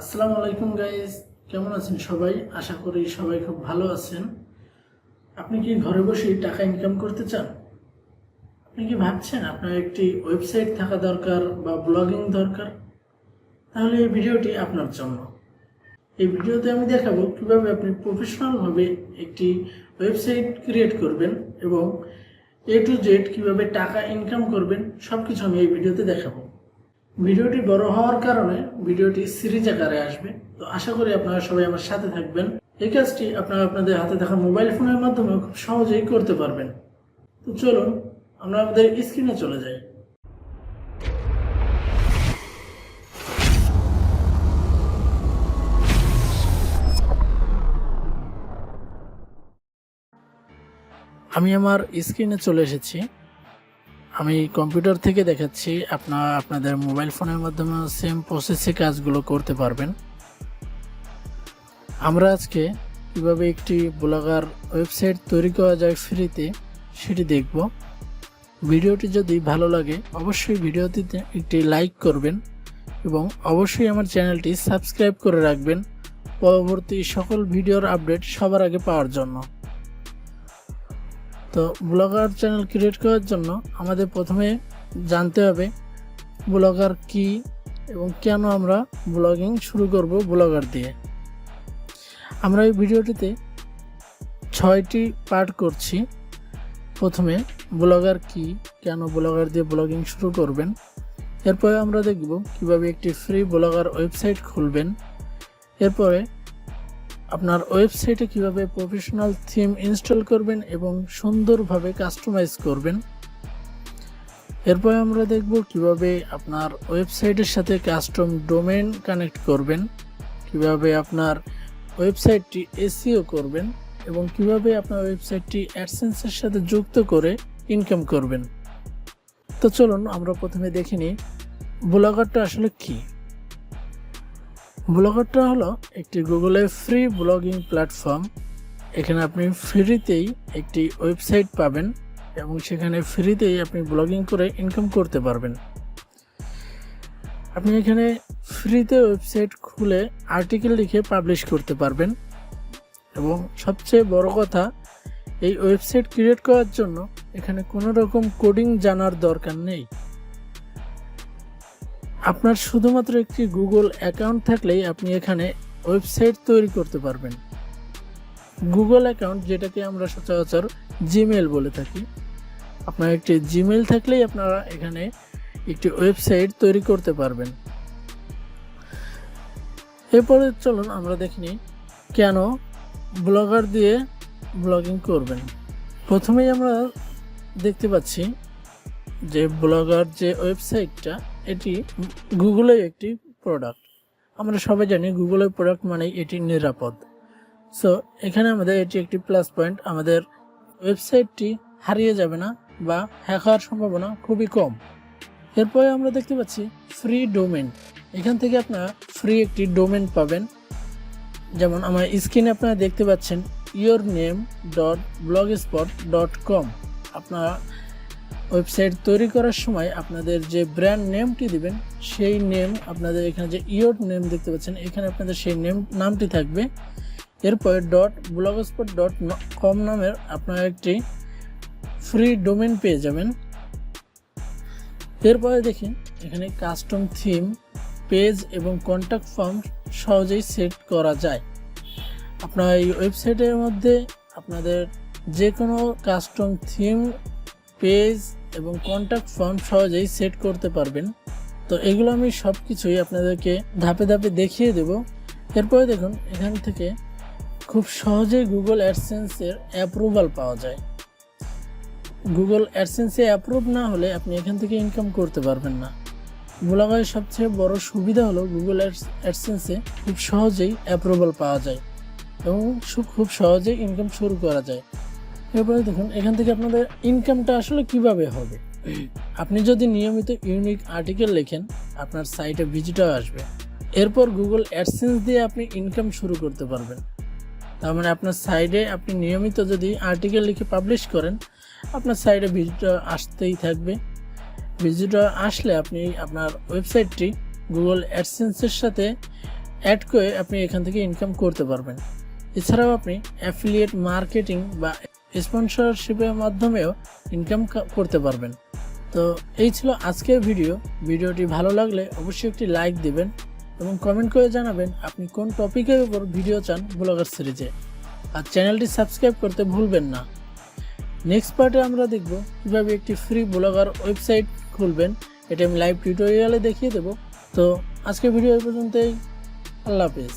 আসসালামু আলাইকুম গাইজ কেমন আছেন সবাই? আশা করি সবাই খুব ভালো আছেন। আপনি কি ঘরে বসেই টাকা ইনকাম করতে চান? আপনি কি ভাবছেন আপনার একটি ওয়েবসাইট থাকা দরকার বা ব্লগিং দরকার? তাহলে এই ভিডিওটি আপনার জন্য। এই ভিডিওতে আমি দেখাবো কীভাবে আপনি প্রফেশনালভাবে একটি ওয়েবসাইট ক্রিয়েট করবেন এবং এ টু জেড কীভাবে টাকা ইনকাম করবেন সব কিছু আমি এই ভিডিওতে দেখাবো। ভিডিওটি বড় হওয়ার কারণে ভিডিওটি সিরিজ আকারে আসবে। তো আশা করি আপনারা সবাই আমার সাথে থাকবেন। এই কাজটি আপনারা আপনাদের হাতে থাকা মোবাইল ফোনের মাধ্যমে খুব সহজেই করতে পারবেন। তো চলুন, আমরা আমাদের স্ক্রিনে চলে যাই। আমি আমার স্ক্রিনে চলে এসেছি। আমি কম্পিউটার থেকে দেখাচ্ছি, আপনার, আপনাদের মোবাইল ফোনের মাধ্যমে সেম প্রসেসে কাজগুলো করতে পারবেন। আমরা আজকে কীভাবে একটি ব্লগার ওয়েবসাইট তৈরি করা যায় ফ্রিতে সেটি দেখব। ভিডিওটি যদি ভালো লাগে, অবশ্যই ভিডিওটিতে একটি লাইক করবেন এবং অবশ্যই আমার চ্যানেলটি সাবস্ক্রাইব করে রাখবেন। পরবর্তী সকল ভিডিওর আপডেট সবার আগে পাওয়ার জন্য। তো ব্লগার চ্যানেল ক্রিয়েট করার জন্য আমাদের প্রথমে জানতে হবে ব্লগার কি এবং কেন আমরা ব্লগিং শুরু করব ব্লগার দিয়ে। আমরা এই ভিডিওটিতে ছয়টি পার্ট করছি। প্রথমে ব্লগার কি, কেন ব্লগার দিয়ে ব্লগিং শুরু করবেন? এরপরে আমরা দেখব কীভাবে একটি ফ্রি ব্লগার ওয়েবসাইট খুলবেন। এরপরে আপনার ওয়েবসাইটে কীভাবে প্রফেশনাল থিম ইনস্টল করবেন এবং সুন্দরভাবে কাস্টমাইজ করবেন। এরপর আমরা দেখব কীভাবে আপনার ওয়েবসাইটের সাথে কাস্টম ডোমেন কানেক্ট করবেন, কীভাবে আপনার ওয়েবসাইটটি এসিও করবেন এবং কীভাবে আপনার ওয়েবসাইটটি অ্যাডসেন্সের সাথে যুক্ত করে ইনকাম করবেন। তো চলুন আমরা প্রথমে দেখে নিই ব্লগারটা আসলে কী? ব্লগারটা হলো একটি গুগলের ফ্রি ব্লগিং প্ল্যাটফর্ম। এখানে আপনি ফ্রিতেই একটি ওয়েবসাইট পাবেন এবং সেখানে ফ্রিতেই আপনি ব্লগিং করে ইনকাম করতে পারবেন। আপনি এখানে ফ্রিতে ওয়েবসাইট খুলে আর্টিকেল লিখে পাবলিশ করতে পারবেন। এবং সবচেয়ে বড় কথা, এই ওয়েবসাইট ক্রিয়েট করার জন্য এখানে কোনো রকম কোডিং জানার দরকার নেই। আপনার শুধুমাত্র একটি গুগল অ্যাকাউন্ট থাকলেই আপনি এখানে ওয়েবসাইট তৈরি করতে পারবেন। গুগল অ্যাকাউন্ট যেটাকে আমরা সচরাচর জিমেল বলে থাকি। আপনার একটি জিমেল থাকলেই আপনারা এখানে একটি ওয়েবসাইট তৈরি করতে পারবেন। এরপরে চলুন আমরা দেখিনি কেন ব্লগার দিয়ে ব্লগিং করবেন। প্রথমেই আমরা দেখতে পাচ্ছি যে ব্লগার যে ওয়েবসাইটটা, এটি গুগলের একটি প্রোডাক্ট আমরা সবাই জানি গুগলের প্রোডাক্ট মানেই এটি নিরাপদ। সো এখানে আমাদের এটি একটি প্লাস পয়েন্ট আমাদের ওয়েবসাইটটি হারিয়ে যাবে না বা হ্যাক হওয়ার সম্ভাবনা খুবই কম। এরপরে আমরা দেখতে পাচ্ছি ফ্রি ডোমেন এখান থেকে আপনারা ফ্রি একটি ডোমেন পাবেন। যেমন আমার স্ক্রিনে আপনারা দেখতে পাচ্ছেন your name dot blogspot dot com আপনারা ওয়েবসাইট তৈরি করার সময় আপনাদের যে ব্র্যান্ড নেমটি দিবেন, সেই নেম আপনাদের এখানে যে ইয়োর নেম দেখতে পাচ্ছেন, এখানে আপনাদের সেই নেম নামটি থাকবে। এরপরে ডট ব্লগস্পট ডট কম নামের আপনারা একটি ফ্রি ডোমেন পেয়ে যাবেন। এরপরে দেখেন, এখানে কাস্টম থিম পেজ এবং কন্ট্যাক্ট ফর্ম সহজেই সেট করা যায়। আপনার এই ওয়েবসাইটের মধ্যে আপনাদের যে কোনো কাস্টম থিম পেজ এবং কন্ট্যাক্ট ফর্ম সহজেই সেট করতে পারবেন। তো এগুলো আমি সব কিছুই আপনাদেরকে ধাপে ধাপে দেখিয়ে দেব। এরপরে দেখুন, এখান থেকে খুব সহজেই গুগল অ্যাডসেন্সের অ্যাপ্রুভাল পাওয়া যায়। গুগল অ্যাডসেন্সে অ্যাপ্রুভ না হলে আপনি এখান থেকে ইনকাম করতে পারবেন না। ব্লগারের সবচেয়ে বড় সুবিধা হলো গুগল অ্যাডসেন্সে খুব সহজেই অ্যাপ্রুভাল পাওয়া যায় এবং খুব সহজেই ইনকাম শুরু করা যায়। এরপরে দেখুন, এখান থেকে আপনাদের ইনকামটা আসলে কীভাবে হবে? আপনি যদি নিয়মিত ইউনিক আর্টিকেল লেখেন, আপনার সাইটে ভিজিটার আসবে। এরপর গুগল অ্যাডসেন্স দিয়ে আপনি ইনকাম শুরু করতে পারবেন। তার মানে আপনার সাইডে আপনি নিয়মিত যদি আর্টিকেল লিখে পাবলিশ করেন, আপনার সাইডে ভিজিটার আসতেই থাকবে। ভিজিটার আসলে আপনি আপনার ওয়েবসাইটটি গুগল অ্যাডসেন্সের সাথে অ্যাড করে আপনি এখান থেকে ইনকাম করতে পারবেন। এছাড়াও আপনি অ্যাফিলিয়েট মার্কেটিং বা স্পন্সরশিপের মাধ্যমেও ইনকাম করতে পারবেন। তো এই ছিল আজকের ভিডিও। ভিডিওটি ভালো লাগলে অবশ্যই একটি লাইক দিবেন এবং কমেন্ট করে জানাবেন আপনি কোন টপিকের উপর ভিডিও চান ব্লগার সিরিজে আর চ্যানেলটি সাবস্ক্রাইব করতে ভুলবেন না। নেক্সট পার্টে আমরা দেখব কীভাবে একটি ফ্রি ব্লগার ওয়েবসাইট খুলবেন। এটা আমি লাইভ টিউটোরিয়ালে দেখিয়ে দেবো। তো আজকের ভিডিও এই পর্যন্তই। আল্লাহ হাফিজ।